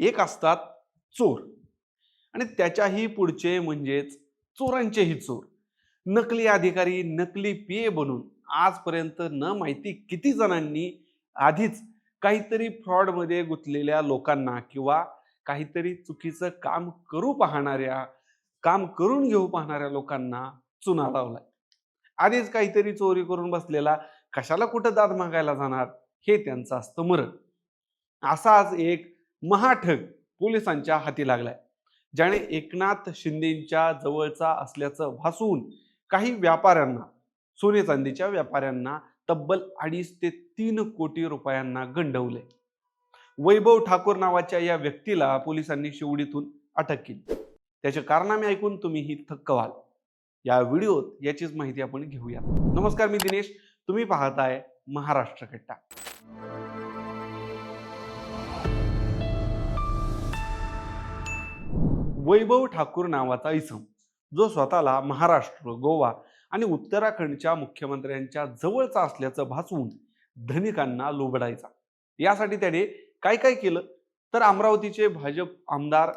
एक असतात चोर. आणि त्याच्याही पुढचे म्हणजेच चोरांचेही चोर. नकली अधिकारी नकली पीए बनून आजपर्यंत न माहिती किती जणांनी आधीच काहीतरी फ्रॉडमध्ये गुंतलेल्या लोकांना किंवा काहीतरी चुकीचं काम करू पाहणाऱ्या काम करून घेऊ पाहणाऱ्या लोकांना चुना लावलाय. आधीच काहीतरी चोरी करून बसलेला कशाला कुठं दाद मागायला जाणार? हे त्यांचं असतं मरण. असाच एक महाठग पोलिसांच्या हाती लागलाय. ज्याने एकनाथ शिंदेच्या जवळचा असल्याचं भासून काही व्यापाऱ्यांना सोने चांदीच्या व्यापाऱ्यांना तब्बल अडीच ते तीन कोटी रुपयांना गंडवले. वैभव ठाकूर नावाच्या या व्यक्तीला पोलिसांनी शिवडीतून अटक केली. त्याचे कारनामे ऐकून तुम्ही ही थक्क व्हाल. या व्हिडिओत याचीच माहिती आपण घेऊया नमस्कार मी दिनेश. तुम्ही पाहताय महाराष्ट्र कट्टा वैभव ठाकूर नावाचा इसम जो स्वतःला महाराष्ट्र गोवा आणि उत्तराखंडच्या मुख्यमंत्र्यांच्या जवळचा असल्याचं भासवून धनिकांना लोबडायचा. यासाठी त्याने काय काय केलं? तर अमरावतीचे भाजप आमदार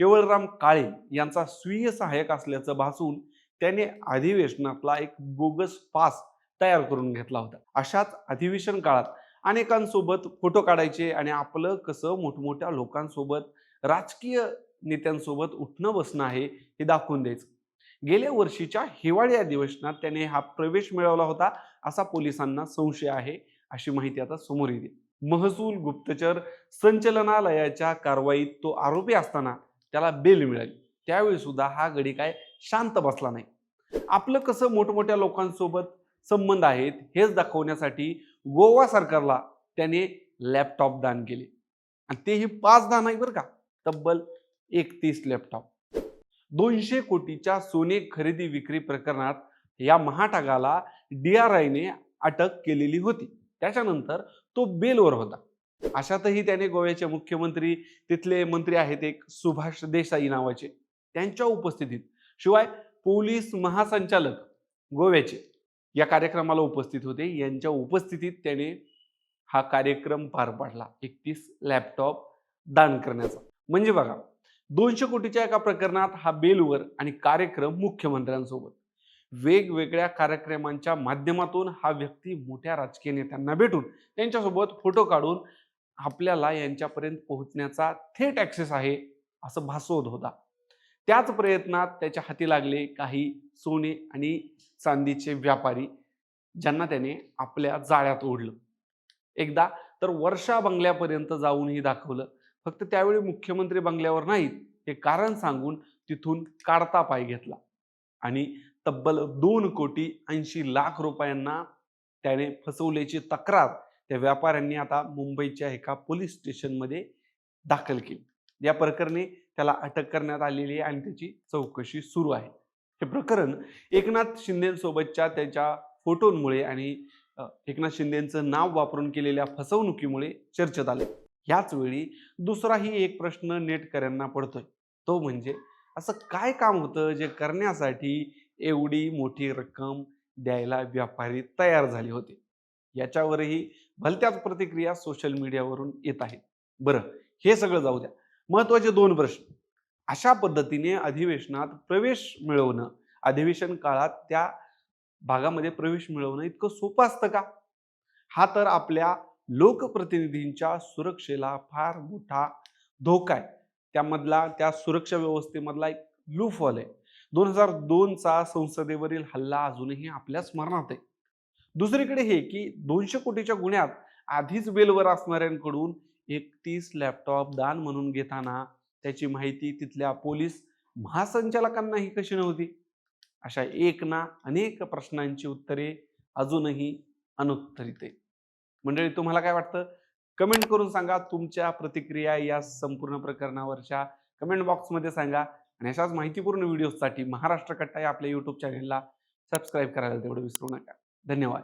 केवळराम काळे यांचा स्वीय सहाय्यक असल्याचं भासून त्याने अधिवेशनातला एक बोगस पास तयार करून घेतला होता. अशाच अधिवेशन काळात अनेकांसोबत फोटो काढायचे आणि आपलं कसं मोठमोठ्या लोकांसोबत राजकीय नेत्यांसोबत उठणं बसणं आहे हे दाखवून द्यायचं. गेल्या वर्षीच्या हिवाळी अधिवेशनात त्याने हा प्रवेश मिळवला होता असा पोलिसांना संशय आहे अशी माहिती आता समोर येते. महसूल गुप्तचर संचलनालयाच्या कारवाईत तो आरोपी असताना त्याला बेल मिळाली. त्यावेळी सुद्धा हा गडी काय शांत बसला नाही. आपलं कसं मोठमोठ्या लोकांसोबत संबंध आहेत हेच दाखवण्यासाठी गोवा सरकारला त्याने लॅपटॉप दान केले. आणि तेही पाच दान आहे बरं का. तब्बल एकतीस लॅपटॉप दोनशे कोटीच्या सोने खरेदी विक्री प्रकरणात या महाटागाला डी आर आयने अटक केलेली होती. त्याच्यानंतर तो बेलवर होता. अशातही त्याने गोव्याचे मुख्यमंत्री तिथले मंत्री आहेत एक सुभाष देसाई नावाचे. त्यांच्या उपस्थितीत शिवाय पोलीस महासंचालक गोव्याचे या कार्यक्रमाला उपस्थित होते. यांच्या उपस्थितीत त्याने हा कार्यक्रम पार पाडला. एकतीस लॅपटॉप दान करण्याचा. म्हणजे बघा दोनशे कोटीच्या एका प्रकरणात हा बेलवर आणि कार्यक्रम मुख्यमंत्र्यांसोबत. वेगवेगळ्या कार्यक्रमांच्या माध्यमातून हा व्यक्ती मोठ्या राजकीय नेत्यांना भेटून त्यांच्यासोबत फोटो काढून आपल्याला यांच्यापर्यंत पोहोचण्याचा थेट ॲक्सेस आहे असं भासवत होता. त्याच प्रयत्नात त्याच्या हाती लागले काही सोने आणि चांदीचे व्यापारी ज्यांना त्याने आपल्या जाळ्यात ओढलं. एकदा तर वर्षा बंगल्यापर्यंत जाऊनही दाखवलं. फक्त त्यावेळी मुख्यमंत्री बंगल्यावर नाहीत. हे कारण सांगून तिथून काढता पाय घेतला. आणि तब्बल दोन कोटी ऐंशी लाख रुपयांना त्याने फसवल्याची तक्रार त्या व्यापाऱ्यांनी आता मुंबईच्या एका पोलीस स्टेशनमध्ये दाखल केली. या प्रकरणी त्याला अटक करण्यात आलेली आहे आणि त्याची चौकशी सुरू आहे. हे प्रकरण एकनाथ शिंदेसोबतच्या त्याच्या फोटोंमुळे आणि एकनाथ शिंदेचं नाव वापरून केलेल्या फसवणुकीमुळे चर्चेत आले. ह्याच वेळी दुसराही एक प्रश्न नेटकऱ्यांना पडतोय. तो म्हणजे असं काय काम होतं जे करण्यासाठी एवढी मोठी रक्कम द्यायला व्यापारी तयार झाले होते? याच्यावरही भलत्याच प्रतिक्रिया सोशल मीडियावरून येत आहेत. बरं हे सगळं जाऊ द्या. महत्त्वाचे दोन प्रश्न. अशा पद्धतीने अधिवेशनात प्रवेश मिळवणं अधिवेशन काळात त्या भागामध्ये प्रवेश मिळवणं इतकं सोपं असतं का? हा तर आपल्या लोकप्रतिनिधींच्या सुरक्षेला फार मोठा धोका आहे. त्यामधला त्या सुरक्षा व्यवस्थेमधला एक लूफॉल आहे. दोन हजार दोनचा संसदेवरील हल्ला अजूनही आपल्या स्मरणात आहे. दुसरीकडे हे की दोनशे कोटीच्या गुन्ह्यात आधीच बेलवर असणाऱ्यांकडून एकतीस लॅपटॉप दान म्हणून घेताना त्याची माहिती तिथल्या पोलीस महासंचालकांनाही कशी नव्हती? अशा एक ना अनेक प्रश्नांची उत्तरे अजूनही अनुत्तरित आहे मंडळी तुम्हाला काय वाटतं? कमेंट करून सांगा तुमच्या प्रतिक्रिया या संपूर्ण प्रकरणावरच्या कमेंट बॉक्समध्ये सांगा. आणि अशाच माहितीपूर्ण व्हिडिओसाठी महाराष्ट्र कट्टा या आपल्या यूट्यूब चॅनलला सबस्क्राईब करायला तेवढं विसरू नका. धन्यवाद.